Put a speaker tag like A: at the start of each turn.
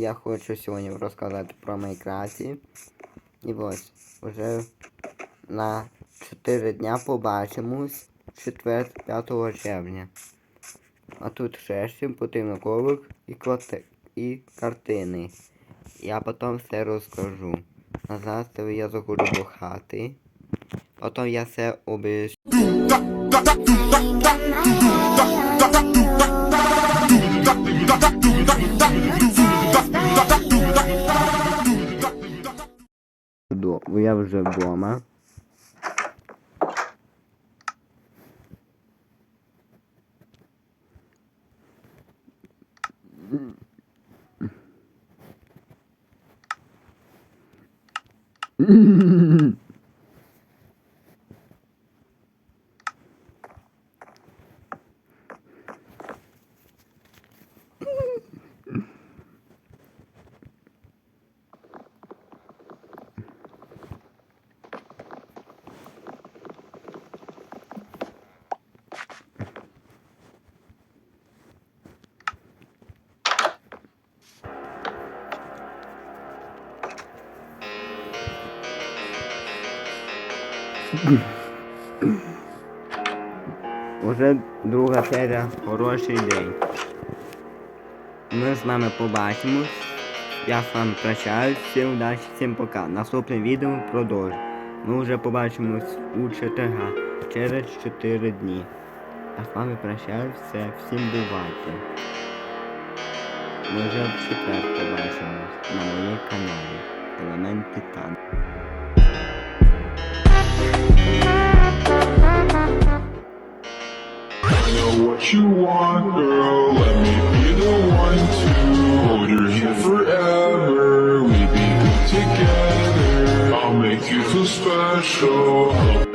A: я хочу сьогодні розказати про Майнкрафті. І ось, вже на 4 дня побачимось 4-5 червня. А тут ще потрібно і, клати... і картини. Я потім все розкажу. А зараз я заходжу до хати. Потім я все обіж... До... Я вже вдома. Уже друга серія хороший день. Ми з вами побачимось. Я з вами прощаюсь. Всім удачі, всім пока. Наступне відео продовжу. Ми вже побачимось у четверга через 4 дні. А з вами прощаюсь, все, всім бувайте. Ми вже в четвер побачимось на моєму каналі. Елемент Титан.
B: Make you feel special.